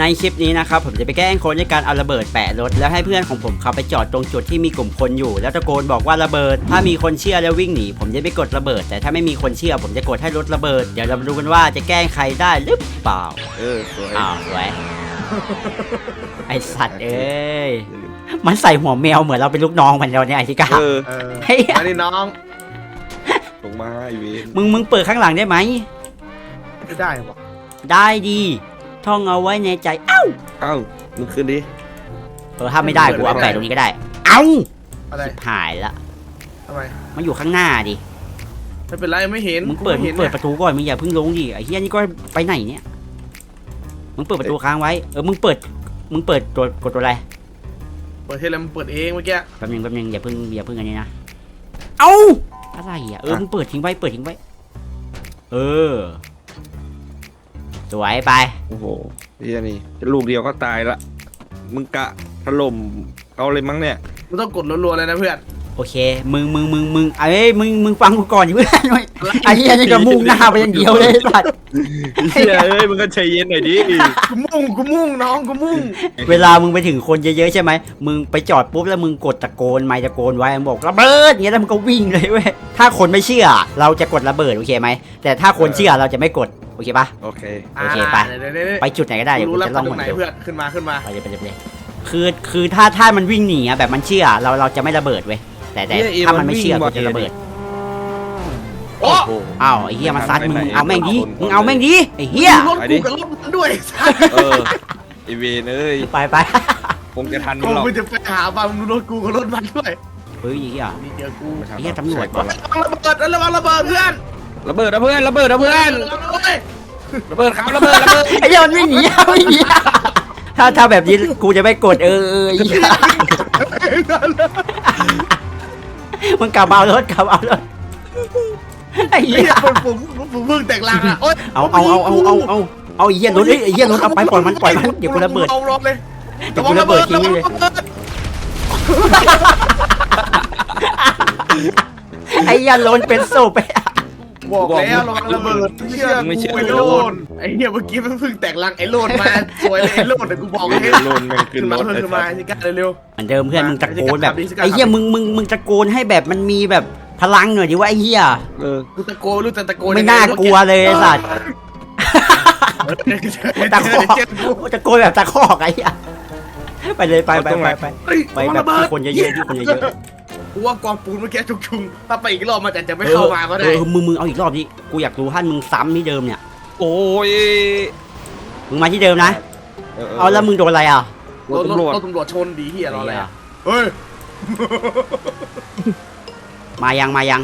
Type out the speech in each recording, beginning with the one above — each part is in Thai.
ในคลิปนี้นะครับผมจะไปแกล้งคนด้วยการเอาระเบิดแปะรถ แล้วให้เพื่อนของผมขับไปจอดตรงจุดที่มีกลุ่มคนอยู่ แล้วตะโกนบอกว่าระเบิด ถ้ามีคนเชื่อแล้ววิ่งหนีผมจะไม่กดระเบิด แต่ถ้าไม่มีคนเชื่อผมจะกดให้รถระเบิด เดี๋ยวเรามาดูกันว่าจะแกล้งใครได้หรือเปล่า เออสวยอ้าวสวยไอสัตว์เอ้ยมันใส่หัวแมวเหมือนเราเป็นลูกน้องมันแล้วเนี่ยไอที่ก้าเออเออเฮ้ยอันนี้น้องส่งมาไอเวนมึงมึงเปิดข้างหลังได้ไหมไม่ได้วะได้ดี ท่องเอาไว้ในใจ เอ้า เอ้ามึงขึ้นดิ เออถ้าไม่ได้กูเอาแปะตรงนี้ก็ได้ เอ้าอะไรหายละ ทำไมมันอยู่ข้างหน้าดิ ไม่เป็นไรไม่เห็นมึงเปิดไมึงเปิดปนี่ยระตูก่อนมึงอย่าเพิ่งลงดิไอ้เฮียนี่ก็ไปไหนเนี่ย มึงเปิดประตูค้างไว้ เออมึงเปิด มึงเปิดตัวกดตัวอะไรเปิดเทเลมันเปิดเองเมื่อกี้ แป๊บนึงแป๊บนึงอย่าเพิ่งอย่าเพิ่งอันนี้นะเอ้าอะไรอะเออมึงเปิดทิ้งไว้เปิดทิ้งไว้ เออ สวยไป โอ้โหเฮียนี่ลูกเดียวก็ตายละ มึงกะถล่มเอาเลยมั้งเนี่ย มึงต้องกดรัวๆเลยนะเพื่อน โอเค มึงมึงมึงมึงเอ้ยมึงมึงฟังกูก่อนอย่าเพื่อนไอ้เหี้ยนี่ก็มุ่งหน้าไปอย่างเดียวเลยไอ้สัตว์เฮียเอ้ยมึงก็ใจเย็นหน่อยดิกูมุ่งกูมุ่งน้องกูมุ่ง เวลามึงไปถึงคนเยอะๆใช่ไหมมึงไปจอดปุ๊บแล้วมึงกดตะโกนไมค์ตะโกนไว้มึงบอกระเบิดอย่างเงี้ยแล้วมึงก็วิ่งเลยเว้ยถ้าคนไม่เชื่อ เราจะกดระเบิดโอเคไหมแต่ถ้าคนเชื่อเราจะไม่กด โอเคปะ โอเค โอเคไปเดี๋ยวเดี๋ยวเดี๋ยวไปจุดไหนก็ได้เดี๋ยวรู้กูแล้วจะไปล่องตรมังนไหนเดี๋ยวเพื่อนขึ้นมาขึ้นมาไปเลยไปเลยไปเลยคือคือถ้าถ้ามันวิ่งหนีอะแบบมันเชื่อเราเราจะไม่ระเบิดเว้ยแต่แต่เหี้ยเอถ้ามันไม่เชื่อมันวิ่กูงจะระเบิดโอ้โอ้โห อ้าวไอ้เหี้ยมาซัดมึงไปไหนเอาแม่งดิคนมึงเอาแม่งดิไอ้เหี้ยรถกูกับรถมันด้วยเออไอเวนเอ้ยไปไปคงจะทันกูมึงหรอกมึงจะไปหาบ้านมึงดูรถกูกับรถมันด้วยเฮ้ยไอ้เหี้ย นี่เจอกูไม่ทันเหี้ยตำรวจก่อนละระเบิดระวังระเบิดเพื่อนระเบิดนะเพื่อนระเบิดนะเพื่อน ระวังเว้ย ระเบิดครับระเบิดระเบิดไอ้เหี้ยมันวิ่งหนีอะวิ่งหนีอะถ้าถ้าแบบนี้กูจะไม่กดเออเออไอ้เหี้ยมึงกลับมาเอารถกลับมาเอารถไอ้ไอ้เหี้เหี้ยยผมผมผมเพิ่งแตกลังอะโอ๊ยเอาเอาเอาเอาเอาเอาเอาไอ้เหี้ยรถเอ้ยไอ้เหี้ยรถเอาไปปล่อยมันปล่อยมันเดี๋ยวกูระเบิดลงรถเลยเดี๋ยวกูระเบิดทิ้งเลย ไอ้เหี้ยรถเป็นศพไปอะ บอกแล้วระวังระเบิดเชื่อกูไอ้โลนไอ้เหี้ยเมื่อกี้มันเพิ่งแตกลังไอ้โลนมาสวยเลยไอ้โลนเดี๋ยวกูบอกให้โลนแม่งขึ้ขึ้นนรมาถเพิ่มไอ้ขึ้นสัมาสสิกันเร็วเหมือนเดิมเพื่อนมึงตะโกนแบบดิสกัดไอ้เหี้ยมึงมึงมึงตะโกนให้แบบมันมีแบบพลังหน่อยดิว่าไอ้เหี้ยเออๆกูตะโกนรู้แต่ตะโกนไม่น่ากลัวเลยไอ้สัตว์ตะคอกเจ็บกูตะโกนแบบตะคอกไอ้เหี้ยไปเลยไปไปไปไปเฮ้ยไปแบบที่คนเยอะๆที่คนเยอะ กูว่ากองปูนเมื่อกี้ชุงๆถ้าไปอีกรอบมันอาจจะๆไม่เข้ามาก็ได้ เออมึงมึงเอาอีกรอบดิกูอยากรู้ท่านมึงซ้ำที่เดิมเนี่ย โอ้ยมึงมาที่เดิมนะ เอาแล้วมึงโดนอะไรอะรถตำรวจรถตำรวจชนดีเฮียรออะไรอะเฮ้ย มายังมายัง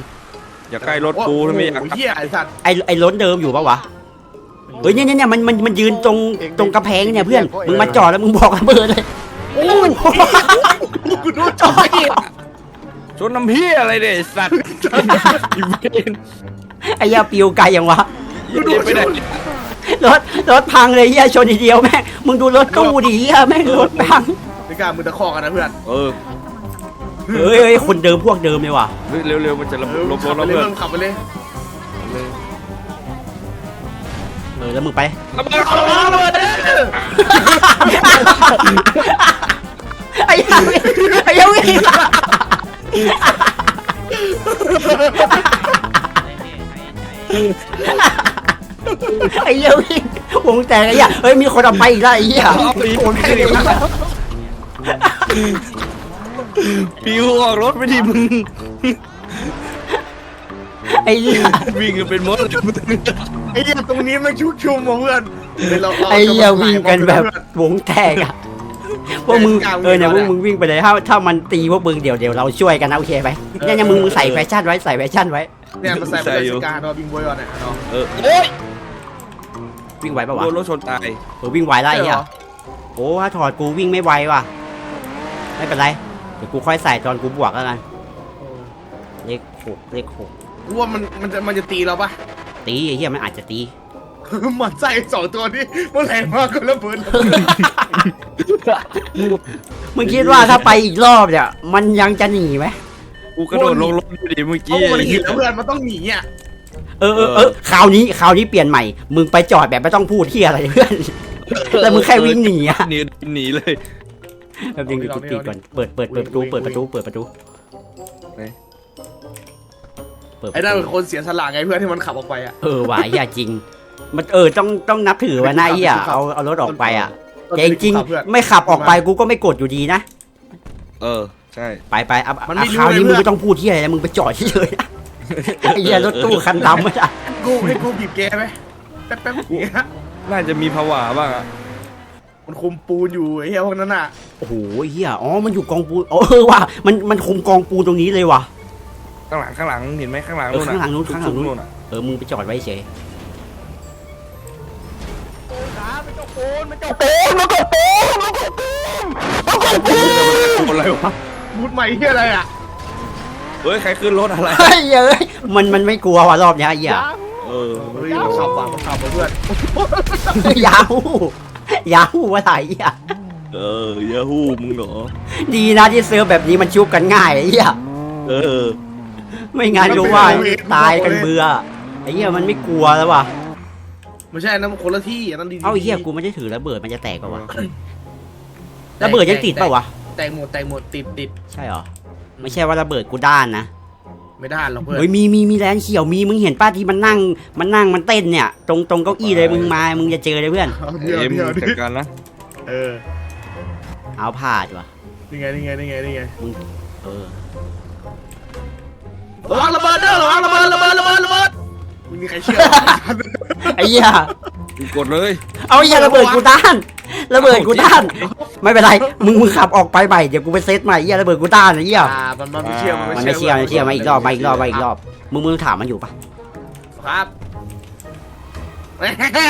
อย่าใกล้รถกูถ้าไม่อยากโอ้โหเฮียไอ้สัตว์ไอ้ไอ้ล้นเดิมอยู่ปะวะเฮ้ยเนี่ยเนี่ยเนี่ยมันมันมันยืนตรงตรงกระแพงเนี่ยเพื่อน มึงมาจอดแล้วมึงบอกระเบิดเลยโอ้ยกูดูจอย ชนน้ำพี่อะไรเนี่ยไอ้สัตว์ อีเวนไอ้เหี้ยปิวไกลยังวะยิงไปไหนรถรถพังเลยเหี้ยชนทีเดียวแม่งมึงดูรถตู้ดิเหี้ยแม่งรถพังไม่กล้ามือตะคอกกันนะเพื่อนเออเฮ้ยเฮ้ยคนเดิมพวกเดิมเลยว่ะเฮ้ยเร็วๆมันจะระเอเบิอดลบขัรบถไประเลยเบิดเริ่มขับไปเลยเออแล้วมึงไประเบิดระเบิดไอ้เหี้ยวิ่งวงแตกไอ้เหี้ยเฮ้ยมีคนเอาไปอีกแล้วไอ้เหี้ยเอาปีนขึ้นอีกแล้วปิวออกรถไปทีมึงไอ้เหี้ยวิ่งกันเป็นมดเลยไอ้เหี้ยตรงนี้มันชุกชุมว่ะเพื่อนดี๋วราาไอ้เหี้ยวิ่งกันแบบวงแตกอะพวกมึงเออเนี่ยพวกมึงวิ่งไปเลยถ้าถ้ามันตีพวกมึงเดี๋ยวเดี๋ยวเราช่วยกันนะโอเคไหมเนี่ยเนี่ยมึงมึงใส่แฟชั่นไว้ใส่แฟชั่นไว้เนี่ยมันใส่ไปเลยสการเราบิงบอยก่อนเนี่ยเนาะ เออโอ้ย วิ่งไหวปะวะโดนรถชนตายเออวิ่งไหวได้ใช่ไอ้เหรเหี้ยอโอ้ถ้าถอดกูวิ่งไม่ไหวว่ะ ไม่เป็นไร เดี๋ยวกูค่อยใส่ตอนกูบวกแล้วกันเลขหกเลขหกกูว่ามันมันจะมันจะตีเราปะตีไอ้เหี้ยมันอาจจะตีมันใส่สองตัวนี้เมื่อไหร่มาก็ระเบิดมึงคิดว่าถ้าไปอีกรอบเนี่ย มันยังจะหนีไหมกูกระโดดลงรถอยู่ดิเมื่อเพกี้ราะมันเห็นแล้วเพื่อนมันต้องหนีอะ เออเออเออคราวนี้คราวนี้เปลี่ยนใหม่ มึงไปจอดแบบไม่ต้องพูดที่อะไรเพื่อนแล้วมึงแค่วิ่งหนีอะหนีหนีเลยแป๊บนึงเดี๋ยวกูปิดก่อน เปิดเปิดเปิดประตู เปิดประตู เปิดประตูไหนเปิดปไอ้ระนั่นตูเป็นคนเสียสละไงเพื่อนที่มันขับออกไปอะ เออว่ะอย่าจริง มันเออต้องต้องนับถือว่านายอะเอาเอารถออกไปอะแต่จริงเพื่อนๆไม่ขับออกไปกูก็ไม่กดอยู่ดีนะ เออ ใช่ ไปไปเอามันไม่เอาคราวนี้รู้เลยมึงไม่ต้องพูดที่อะไรนะมึงไปจอดเฉยๆนะ ไอ้เหี้ยรถตู้คันดำไม่ได้กูให้กูบีบแกไหมแป๊บแป๊บอย่างเงี้ยน่าจะมีผวาบ้างอะมันคุมปูนอยู่ไอ้เหี้ยพวกนั้นอะโอ้โหไอ้เหี้ยอ๋อมันอยู่กองปูนอ๋อเออว่ะมันมันคุมกองปูนตรงนี้เลยว่ะ ข้างหลังข้างหลังเห็นไหมข้างหลังเออข้างหลังนู้นข้างหลังนู้นนู่นอะเออมึงไปจอดไว้เฉยอะไรวะบูทใหม่เหี้ยอะไรอะ เฮ้ยใครขึ้นรถอะไร เฮ้ยเอ้ยมันมันไม่กลัวว่ะรอบเนี้ยไอ้เหี้ยเออเฮ้ยมันขับว่ะมันขับว่ะเพื่อนยาฮูยาฮูว่าไรเหี้ยเออยาฮูมึงเหรอ ดีนะที่เซิร์ฟแบบนี้มันชุบกันง่ายไอ้เหี้ยเออ ไม่งั้นรู้ว่าตายกันเบื่อไอ้เหี้ยมันไม่กลัวแล้วว่ะไม่ใช่นะมันคนละที่อันนั้นดีเอ้าไอ้เหี้ยกูไม่ได้ถือระเบิดมันจะแตกป่าวะระเบิดยังติดป่าวะแตกหมดแตกหมดติดติดใช่เหรอ ไม่ใช่ว่าระเบิดกูด้านนะไม่ได้หรอกเพื่อนเฮ้ยมีมีมีแลนเขียวมีมึงเห็นป้าที่มันนั่ง มันนั่งมันเต้นเนี่ย ตรงตรงเก้าอี้เลยมึงมามึงจะเจอเลยเพื่อนเอาเดี๋ยวเอ็มเดี๋ยวจัดการนะเออเอาผ่าดีวะนี่ไงนี่ไงนี่ไงนี่ไงเออระวังระเบิดเด้อระวังระเบิดระเบิดระเบิดระเบิดมึงมีใครเชื่อไอ้เหี้ย มึงกดเลย เอาไอ้เหี้ยระเบิดกูด้าน ระเบิดกูด้าน ไม่เป็นไร มึงมึงขับออกไปใหม่ เดี๋ยวกูไปเซตใหม่ไอ้เหี้ยระเบิดกูด้านไอ้เหี้ยอ่ามันมันไม่เชื่อมันไม่เชื่อมันไม่เชื่อมาอีกรอบมาอีกรอบมาอีกรอบ มึงมึงถามมันอยู่ปะครับ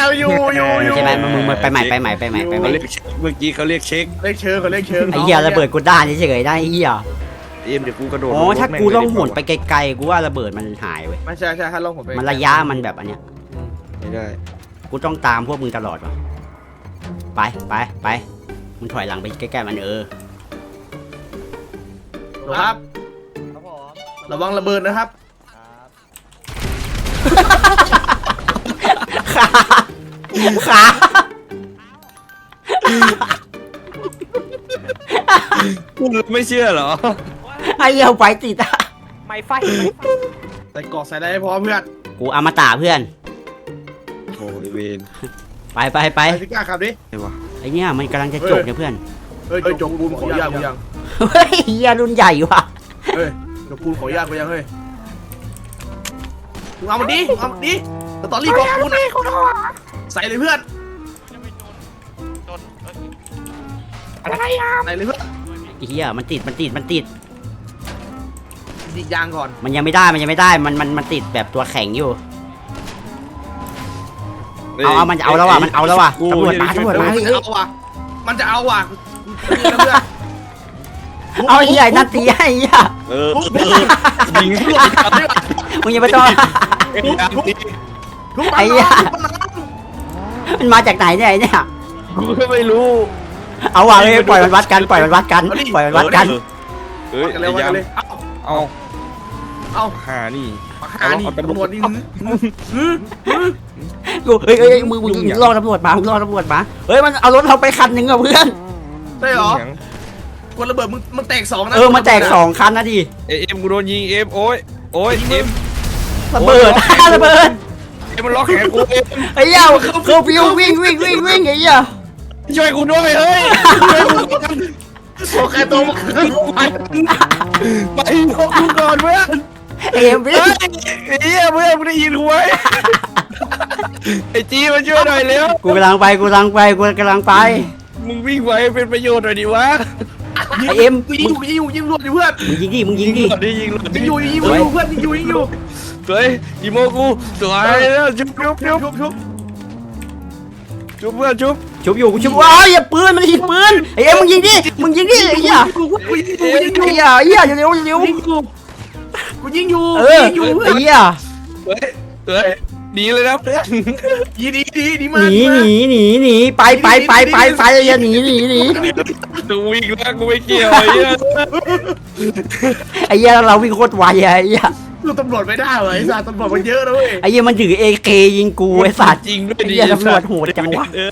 เอาอยู่อยู่อยู่ใช่ไหมมึงมึงมึงไปใหม่ไปใหม่ไปใหม่ไปใหม่เขาเรียกเช็คเมื่อกี้เขาเรียกเช็คเลขเชิงเขาเลขเชิงไอ้เหี้ยระเบิดกูด้านเฉยๆได้ไอ้เหี้ยเอ็มเดี๋ยวกูกระโดดอ๋อลงรถถ้าแม่กูเลยต้องดีหว่ามุนไปไกลๆกูว่าระเบิดมันหายเว้ยไม่ใช่ใช่ถ้าลองผมไปมันระยะมันแบบอันเนี้ยไม่ได้ กูต้องตามพวกมึงตลอดวะไปไปไปมึงถอยหลังไปใกล้ๆมันเออครับระวังระเบิดนะครับ ขาขาพูดแล้วไม่เชื่อเหรอ ไอ้เหี้ยไฟติดอะไม่ไฟใส่กรอกใส่อะไรให้พร้อมเพื่อน กูอมตะเพื่อนโอ้ย เวนไปไปไปไปสิกล้าขับดิ ไอ้วะไอ้เนี่ยมันกำลังจะจบเนี่ยเพื่อนเฮ้ยจกปูนขอยากกูยังเฮ้ยเหี้ยรุ่นใหญ่ว่ะเฮ้ยจกปูนขอยากกูยังเฮ้ยมึงเอามาดิเอามาดิสตอรี่กรอกปูนอะใส่เลยเพื่อนอะไรอะใส่เลยเพื่อนไอ้เหี้ยมันติดมันติดมันติดดีดยางก่อน มันยังไม่ได้มันยังไม่ได้มันมันมันติดแบบตัวแข็งอยู่ เอาเอามันจะเอาแล้วว่ะมันเอาแล้วว่ะกูตำรวจมาตำรวจเออมามันจะเอาว่ะมันจะเอาว่ะนี่นะเพื่อนเอาไอ้เหี้ยนั่นตีไอ้เหี้ยเออทุบเอทุบอยิงทุบมึงอย่าไปต้องทุบไอ้เหี้ยมันมาจากไหนเนี่ยไอ้เนี่ยกูก็ไม่รู้ เอาว่ะเลยปล่อยมันวัดกันปล่อยมันวัดกันปล่อยมันวัดกันเฮ้ยกันไอ้เร็วกันยามเลยเอาเอาเอาหานี่หานี่ตำรวจนี่ กูเฮ้ยเฮ้ยมึงมึงมึงรอตำรวจมามึงรอตำรวจมาเฮ้ยมันเอารถเราไปคันหนึ่งอะเพื่อนได้เหรอยิงยังกดระเบิดมึงมันแตกสองนะเออมันแตกสองคันนะดิเอ็มกูโดนยิงเอ็มโอ้ยโอ้ยเอ็มระเบิดระเบิดเอ็มมันล็อกแขนกูเอ็มไอ้เหี้ยเคอร์ฟิววิ่งวิ่งวิ่งวิ่งไอ้เหี้ยช่วยกูด้วยเฮ้ยโอเคตัวมึงไปพวกกูก่อนเพื่อน เอ็มวิ่เฮ้งยไอ้เหี้ยเพื่อนมึงได้ยินกูไหมไอ้จีมาช่วยหน่อยเร็วกูกำลังไปกูกำลังไปกูกำลังไปมึงวิ่งไวเป็นประโยชน์หน่อยดิวะไอเอ็มยิงอยู่ยิงอยู่ยิงรวดอยู่เพื่อนมึงยิงดิมึงยิงดิหลอดดิยิงหลอดยิดิงอยู่ยิงอยู่เพื่อนยิงอยู่ยิงอยู่สวยอีโมกูสวยแล้วชุบชุบชุบชุบชุบชุบเพื่อนชุบชุบอยู่กูชุบว้ายอย่าปืนมันยิงปืนไอเอ็มมึงยิงดิมึงยิงดิไอ้เหี้ยกูกูยิงกูยิงไอ้เหี้ยไอ้เหี้ยเร็วเร็วยิง กูกูยิงอยู่เออยิงอยู่เพื่ไอ้อนเหี้ยเฮ้ยเฮ้ยหนีเลยนะเพื่อนดีดีดีดีมาหนีหนีหนีหนีไปไปไปไปไปไอ้เหี้ยหนีหนีหนีกูวิ่งแล้วกูไม่เกี่ยวไอ้เหี้ยไอ้เหี้ยเราวิ่งโคตรไวอะไอ้เหี้ยดูตำรวจไม่ได้เหรอไอ้สัตว์ตำรวจมันเยอะนะเว้ยไอ้เหี้ยมันถือเอเคยิงกูไอ้สัตว์จริงด้วยไอ้ดีเหี้ยตำรวจโหดจังวะเออ